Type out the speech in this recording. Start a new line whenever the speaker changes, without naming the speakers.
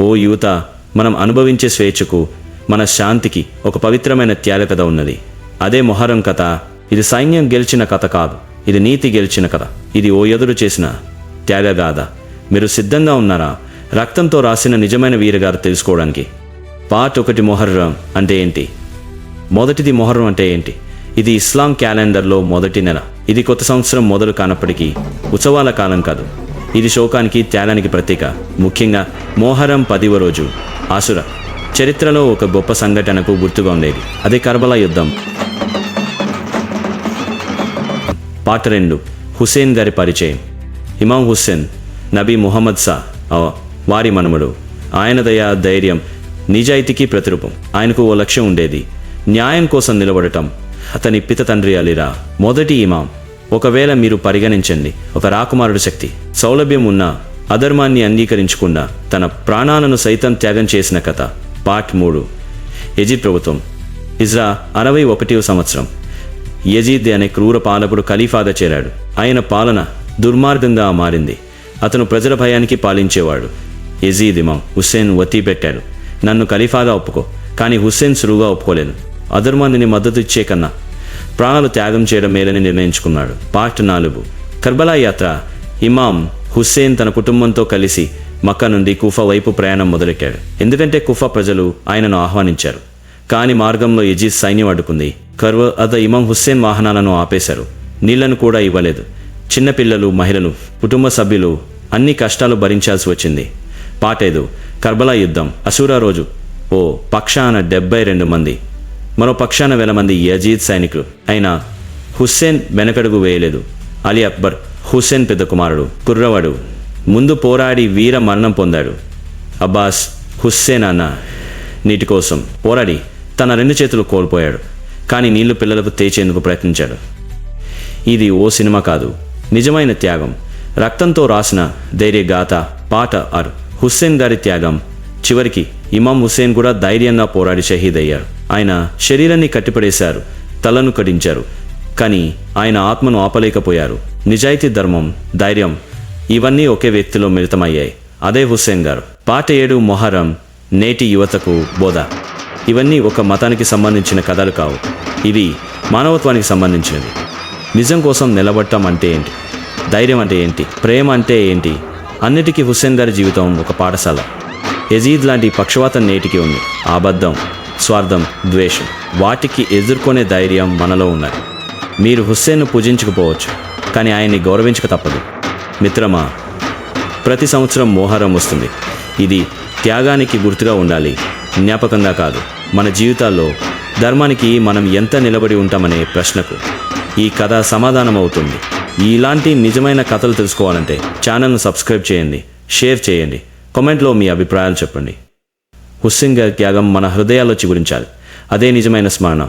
ఓ యువత మనం అనుభవించే స్వేచ్ఛకు మన శాంతికి ఒక పవిత్రమైన త్యాగ కథ ఉన్నది. అదే మొహరం కథ. ఇది సైన్యం గెలిచిన కథ కాదు. ఇది నీతి గెలిచిన కథ. ఇది ఓ ఎదురు చేసిన త్యాగగాథ. మీరు సిద్ధంగా ఉన్నారా? రక్తంతో రాసిన నిజమైన వీరగారు తెలుసుకోవడానికి. పార్ట్ ఒకటి మొహర్రం అంటే ఏంటి? మొదటిది మొహర్రం అంటే ఏంటి? ఇది ఇస్లాం క్యాలెండర్లో మొదటి నెల. ఇది కొత్త సంవత్సరం మొదలు కానప్పటికీ ఉత్సవాల కాలం కాదు. ఇది శోకానికి త్యాగానికి ప్రతీక. ముఖ్యంగా మోహరం పదివ రోజు. ఆసుర. చరిత్రలో ఒక గొప్ప సంఘటనకు గుర్తుగా ఉండేది. అదే కర్బలా యుద్ధం. పాట రెండు. హుసేన్ గారి పరిచయం. ఇమాం హుస్సేన్ నబీ ముహమ్మద్ సా వారి మనముడు. ఆయన దయ ధైర్యం నిజాయితీకి ప్రతిరూపం. ఆయనకు ఓ లక్ష్యం ఉండేది. న్యాయం కోసం నిలబడటం. అతని పిత తండ్రి అలీరా. మొదటి ఇమాం ఒకవేళ మీరు పరిగణించండి ఒక రాకుమారుడు శక్తి సౌలభ్యం ఉన్న అధర్మాన్ని అంగీకరించకుండా తన ప్రాణాలను సైతం త్యాగం చేసిన కథ. పార్ట్ మూడు. ఎజిద్ ప్రభుత్వం. ఇజ్రా అరవై ఒకటివ సంవత్సరం. యజీద్ అనే క్రూర పాలకుడు ఖలీఫాగా చేరాడు. ఆయన పాలన దుర్మార్గంగా మారింది. అతను ప్రజల భయానికి పాలించేవాడు. యజీద్ ఇమాం హుస్సేన్ వత్తి పెట్టాడు. నన్ను ఖలీఫాగా ఒప్పుకో కానీ హుస్సేన్ సులువుగా ఒప్పుకోలేదు అధర్మాన్ని మద్దతు ఇచ్చే కన్నా ప్రాణాలు త్యాగం చేయడం మేలని నిర్ణయించుకున్నాడు. పార్ట్ నాలుగు. కర్బలా యాత్ర. ఇమాం హుస్సేన్ తన కుటుంబంతో కలిసి మక్కా నుండి కుఫా వైపు ప్రయాణం మొదలెట్టాడు. ఎందుకంటే కుఫా ప్రజలు ఆయనను ఆహ్వానించారు. కానీ మార్గంలో యజీద్ సైన్యం అడ్డుకుంది. కర్వ అద ఇమాం హుస్సేన్ వాహనాలను ఆపేశారు. నీళ్ళను కూడా ఇవ్వలేదు. చిన్నపిల్లలు మహిళలు కుటుంబ సభ్యులు అన్ని కష్టాలు భరించాల్సి వచ్చింది. పాటేదు కర్బలా యుద్ధం. అసూరా రోజు. ఓ పక్షాన డెబ్బై రెండు మంది. మరో పక్షాన వేల మంది యజీద్ సైనికులు. అయిన హుస్సేన్ వెనకడుగు వేయలేదు. అలీ అక్బర్ హుస్సేన్ పెద్ద కుమారుడు కుర్రవాడు ముందు పోరాడి వీర మరణం పొందాడు. అబ్బాస్ హుస్సేన్ అన్న నీటి కోసం పోరాడి తన రెండు చేతులు కోల్పోయాడు. కానీ నీళ్ళు పిల్లలకు తేచేందుకు ప్రయత్నించాడు. ఇది ఓ సినిమా కాదు. నిజమైన త్యాగం. రక్తంతో రాసిన ధైర్యగాథ పాట ఆర్ హుస్సేన్ గారి త్యాగం. చివరికి ఇమాం హుస్సేన్ కూడా ధైర్యంగా పోరాడి షహీద్ అయ్యారు ఆయన శరీరాన్ని కట్టిపడేశారు తలను కడించారు కానీ ఆయన ఆత్మను ఆపలేకపోయారు. నిజాయితీ ధర్మం ధైర్యం ఇవన్నీ ఒకే వ్యక్తిలో మిళితమయ్యాయి. అదే హుస్సేన్ గారు. పాట ఏడు మొహరం నేటి యువతకు బోధ. ఇవన్నీ ఒక మతానికి సంబంధించిన కథలు కావు. ఇవి మానవత్వానికి సంబంధించినవి. నిజం కోసం నిలబడటం అంటే ఏంటి? ధైర్యం అంటే ఏంటి? ప్రేమ అంటే ఏంటి? అన్నిటికీ హుస్సేన్ గారి జీవితం ఒక పాఠశాల. యజీద్ లాంటి పక్షవాతం నేటికి ఉంది. అబద్ధం. స్వార్థం ద్వేషం వాటికి ఎదుర్కొనే ధైర్యం మనలో ఉన్నది. మీరు హుస్సేన్ను పూజించకపోవచ్చు కానీ ఆయన్ని గౌరవించక తప్పదు. మిత్రమా ప్రతి సంవత్సరం మోహరం వస్తుంది. ఇది త్యాగానికి గుర్తుగా ఉండాలి జ్ఞాపకంగా కాదు. మన జీవితాల్లో ధర్మానికి మనం ఎంత నిలబడి ఉంటామనే ప్రశ్నకు ఈ కథ సమాధానం అవుతుంది ఇలాంటి నిజమైన కథలు తెలుసుకోవాలంటే ఛానల్ను సబ్స్క్రైబ్ చేయండి షేర్ చేయండి కామెంట్లో మీ అభిప్రాయాలు చెప్పండి. హుస్సింగర్ త్యాగం మన హృదయాల్లో చిగురించాలి. అదే నిజమైన స్మరణ.